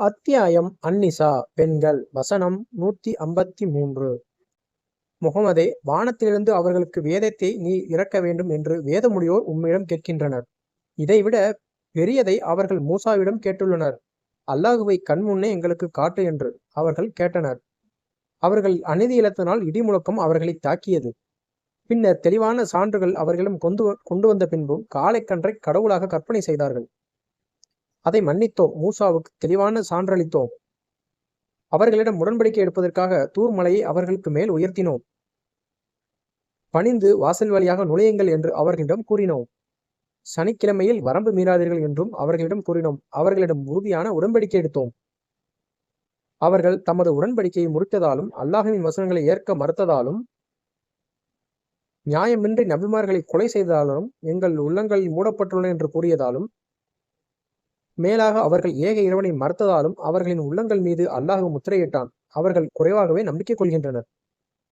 அத்தியாயம் அன்னிசா பெண்கள். வசனம் நூத்தி ஐம்பத்தி மூன்று. முகமதே வானத்திலிருந்து அவர்களுக்கு வேதத்தை நீ இறக்க வேண்டும் என்று வேதமுடியோர் உம்மிடம் கேட்கின்றனர். இதைவிட பெரியதை அவர்கள் மூசாவிடம் கேட்டுள்ளனர். அல்லாஹுவை கண்முன்னே எங்களுக்கு காட்டு என்று அவர்கள் கேட்டனர். அவர்கள் அநீதி இழத்தினால் இடிமுழக்கம் அவர்களை தாக்கியது. பின்னர் தெளிவான சான்றுகள் அவர்களிடம் கொண்டு கொண்டு வந்த பின்பும் காலைக்கன்றை கடவுளாக கற்பனை செய்தார்கள். அதை மன்னித்தோம். மூசாவுக்கு தெளிவான சான்றளித்தோம். அவர்களிடம் உடன்படிக்கை எடுப்பதற்காக தூர் மலையை அவர்களுக்கு மேல் உயர்த்தினோம். பணிந்து வாசல் வழியாக நுழையுங்கள் என்று அவர்களிடம் கூறினோம். சனிக்கிழமையில் வரம்பு மீறாதீர்கள் என்றும் அவர்களிடம் கூறினோம். அவர்களிடம் உறுதியான உடன்படிக்கை எடுத்தோம். அவர்கள் தமது உடன்படிக்கையை முறித்ததாலும் அல்லாஹுவின் வசனங்களை ஏற்க மறுத்ததாலும் நியாயமின்றி நபிமார்களை கொலை செய்ததாலும் எங்கள் உள்ளங்கள் மூடப்பட்டுள்ளன என்று கூறியதாலும் மேலாக அவர்கள் ஏக இறைவனை மறுத்ததாலும் அவர்களின் உள்ளங்கள் மீது அல்லாஹ் முத்திரையிட்டான். அவர்கள் குறைவாகவே நம்பிக்கை கொள்கின்றனர்.